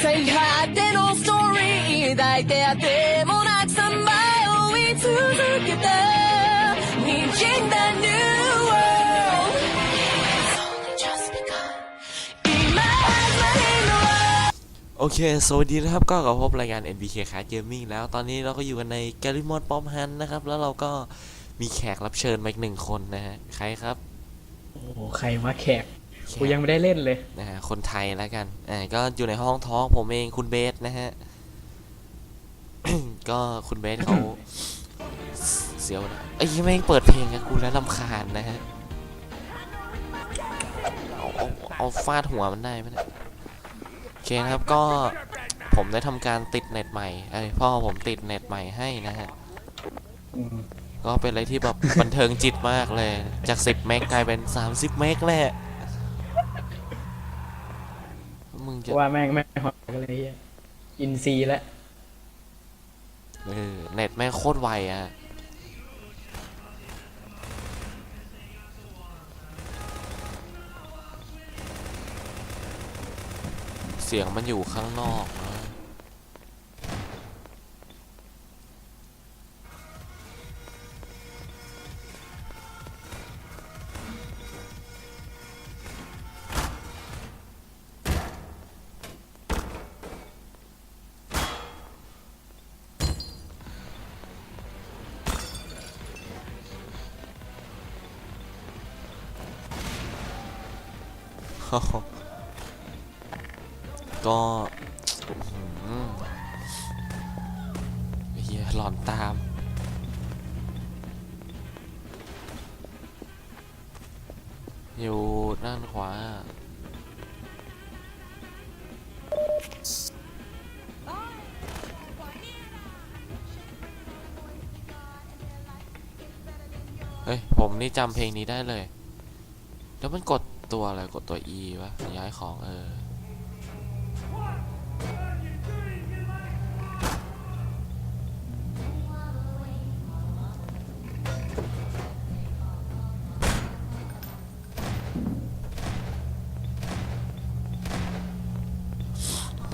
最果てのストーリー抱いてあてもなくさまよい続けた滲んだ New World It's only just begun 今始まりの โอเค สวัสดีนะครับ ก็กลับพบรายการ NBK Card Gaming แล้ว ตอนนี้เราก็อยู่กันใน g a l l y m o d p o m h u n นะครับ แล้วเราก็มีแขกรับเชิญมาอีกหนึ่งคนนะฮะ ใครครับ โอ้โหใครวะแขก กูยังไม่ได้เล่นเลยนะฮะคนไทยแล้วกันอ่าก็อยู่ในห้องท้องผมเองคุณเบสนะฮะ ก็คุณเบสเขาเสียวนะไอ้ยแม่งเปิดเพลงกับกูแล้วลำคาญนะฮะเอาเอาเอาฟาดหัวมันได้ไหมเนี่ยโอเคนะครับก็ผมได้ทำการติดเน็ตใหม่ไอ้ยพ่อผมติดเน็ตใหม่ให้นะฮะอืมก็เป็นอะไรที่แบบบันเทิงจิตมากเลย จาก 10 เมกกลายเป็น 30 เมกแหละ มึงจะว่าแม่งไม่หอกันเลยเหี้ยอินซีแล้วเออเน็ตแม่งโคตรไวอะเสียงมันอยู่ข้างนอกนะ ก็เฮียหลอนตาม อยู่ด้านขวาเฮ้ย ผมนี่จำเพลงนี้ได้เลย แล้วมันกด ตัวอะไรกดตัว E วะย้ายของเออ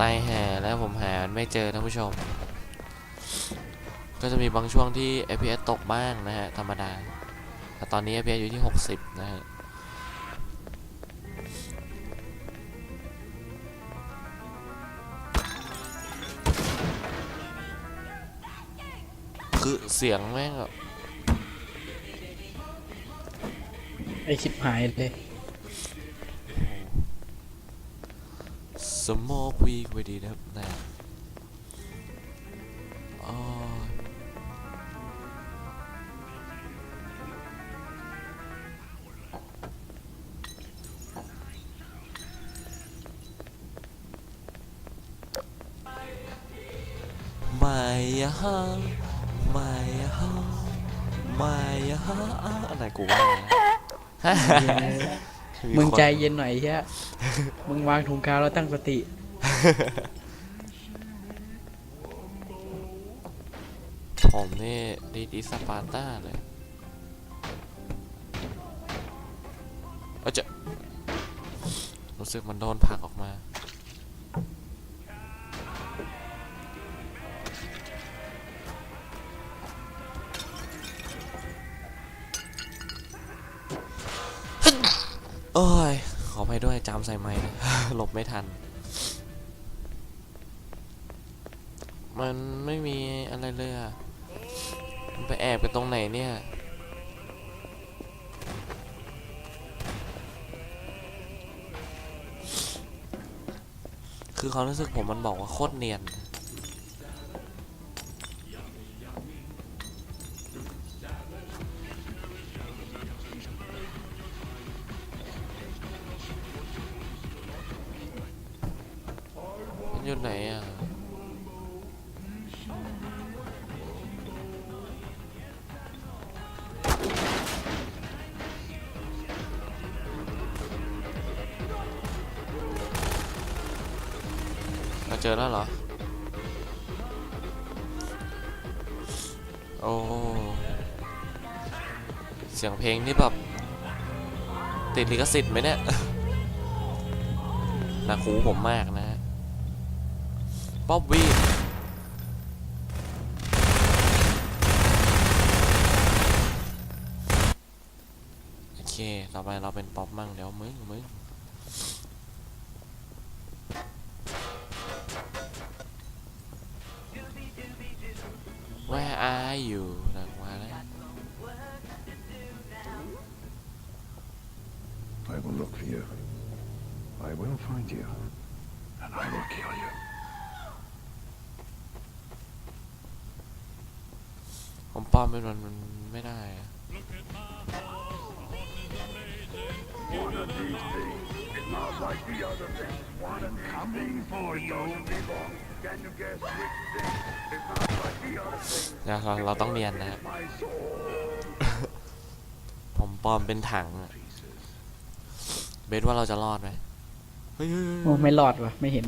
ไตายแห่แล้วผมหาไม่เจอท่านผู้ชม ก็จะมีบางช่วงที่ FPS ตกบ้างนะฮะ ธรรมดา แต่ตอนนี้ FPS อยู่ที่ 60 นะฮะ คือเสียงแม่งแบบไอชิบหายเลย สมอวีกไว้ดีนะครับนะอ๋อไม่อะฮะ ไม่อะฮะไม่อะฮะอะไรกูว่าฮะมึงใจเย็นหน่อยเฮียมึงวางถุงกาวแล้วตั้งสติ ผมนี่ดีดีสปาร์ต้าเลยเอาจะรู้สึกมันโดนผลักออกมา โอ้ย ขอไปด้วยจามใส่ไม้นะหลบไม่ทัน มันไม่มีอะไรเลยอะมันไปแอบไปตรงไหนเนี่ยคือความรู้สึกผมมันบอกว่าโคตรเนียน เจอแล้วเหรอ โอ้ เสียงเพลงนี่แบบ ติดลิขสิทธิ์ไหมเนี่ยนะคูผมมากนะป๊อบบี้โอเค ต่อไปเราเป็นป๊อปมั่งเดี๋ยวมึงมึง Where are you นะมาแล้ว I will look for you. I will find you. And I will kill you. ผมป้อมเป็นมันมันไม่ได้อะ One of these things is not like the other things. One of these coming for you. Can you guess which thing is not like the other things? เดี๋ยวเราเราต้องเรียนนะฮะ My soul. ผมปลอมเป็นถังอะ Pieces. เบสว่าเราจะรอดไหมเฮ้ยเฮ้ยโอ้เฮ้ยไม่รอดวะไม่เห็น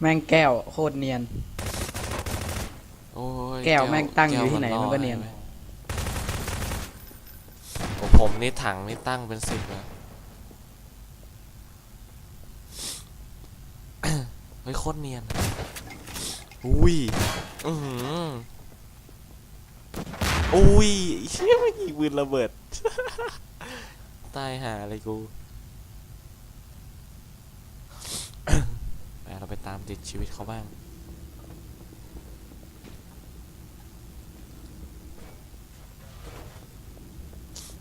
แม่งแก้วโคตรเนียน โอ้ยแก้วแม่งตั้งอยู่ที่ไหนแก้วมันก็เนียนรอดไหมโอ้ผมนี่ถังนี่ตั้งเป็นสิบแล้ว เฮ้ยโคตรเนียนอะอุ้ยอือหืออุ้ยเชี่ยไม่ยิงปืนระเบิด ตายหาอะไรกูไปเราไปตามติดชีวิตเขาบ้าง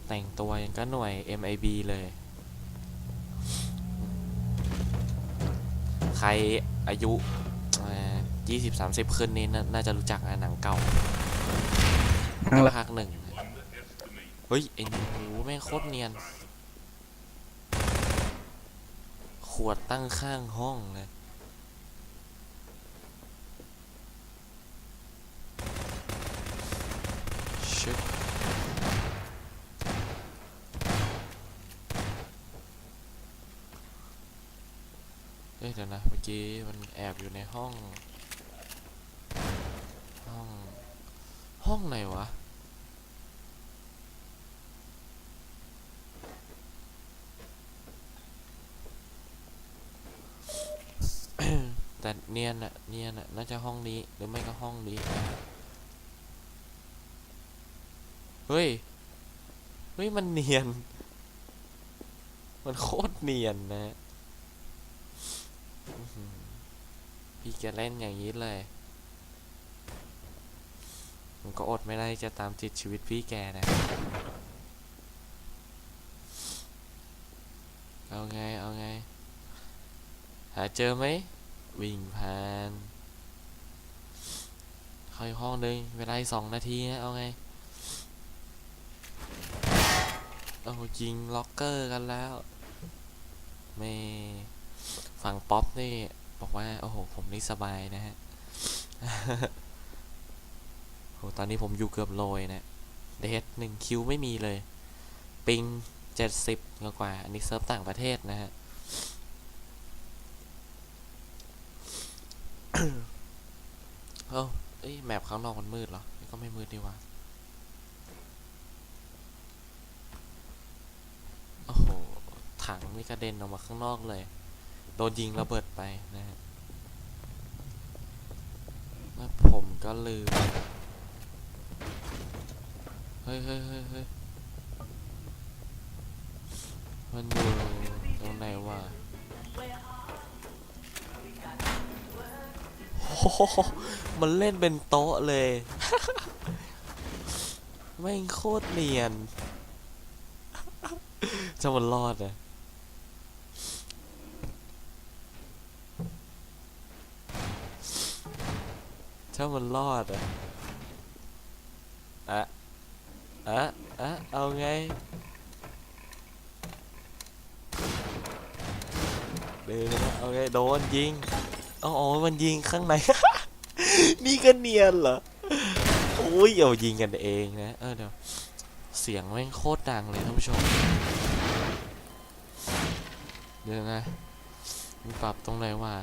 แต่งตัวยังก็หน่วย MIB เลย ใครอายุยี่สิบสามสิบขึ้นนี้น่าน่าจะรู้จักนะหนังเก่าทั้งละภาคหนึ่งเฮ้ยไอ้หนูแม่งโคตรเนียน ขวดตั้งข้างห้องเลย ชิบ เดี๋ยวนะ เมื่อกี้มันแอบอยู่ในห้อง ห้อง ห้องไหนวะ แต่เนียนอะเนียนอะน่าจะห้องนี้ หรือไม่ก็ห้องนี้ เฮ้ย เฮ้ย มันเนียน มันโคตรเนียนนะอื้อหือ พี่แกเล่นอย่างนี้เลยมันก็อดไม่ได้จะตามติดชีวิตพี่แกนะ เอาไง เอาไง หาเจอไหม วิ่งผ่านเข้าอีกห้องหนึ่งเวลาสองนาทีนะ เอาไงโอ้โหยิงล็อกเกอร์กันแล้ว ไม่ ฝั่งป๊อปนี่ บอกว่า โอ้โห ผมนี่สบายนะฮะโหตอนนี้ผมอยู่เกือบโลยนะเดทหนึ่งคิวไม่มีเลย ปิงเจ็ดสิบกว่า อันนี้เซิร์ฟต่างประเทศนะฮะเอ้าเอ้ยแมปข้างนอกมันมืดเหรอ ก็ไม่มืดดีว่าโอ้โห ถังนี่กระเด็นออกมาข้างนอกเลย โดนยิงระเบิดไปนะฮะแล้วผมก็ลืม เฮ้ยเฮ้ยเฮ้ยเฮ้ยมันอยู่ตรงไหนวะโอ้โหมันเล่นเป็นโต๊ะเลยแม่โคตรเนียน จะมันรอดอะ ถ้ามันรอดอะอะอะอะเอาไง เดินนะเอาไงโดนยิงเอาอ๋อมันยิงข้างใน นี่ก็เนียนเหรอโอ้ยเอายิงกันเองนะ เออเดี๋ยว เสียงแม่งโคตรดังเลยท่านผู้ชม เดี๋ยวนะ มีปรับตรงไหนวะ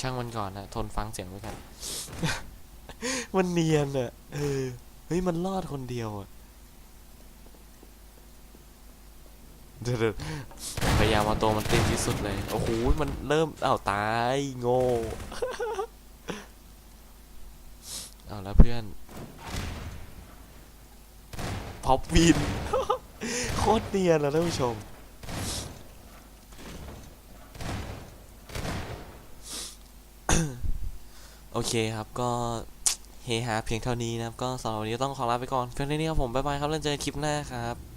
ช่างมันก่อนนะทนฟังเสียงไว้กัน มันเนียนอะเออเฮ้ยมันรอดคนเดียวอะเดี๋ยวพยายามเอาตัวมันเติดที่สุดเลย โอ้โห มันเริ่มอ้าวตายโง่เอาแล้วเพื่อนพอปวิน โคตรเนียนแล้วท่านผู้ชม โอเคครับก็เฮฮาเพียงเท่านี้นะครับ ก็สำหรับวันนี้ต้องขอลาไปก่อนเพื่อนี้ครับผม บ๊ายบายครับ แล้วเจอกันคลิปหน้าครับ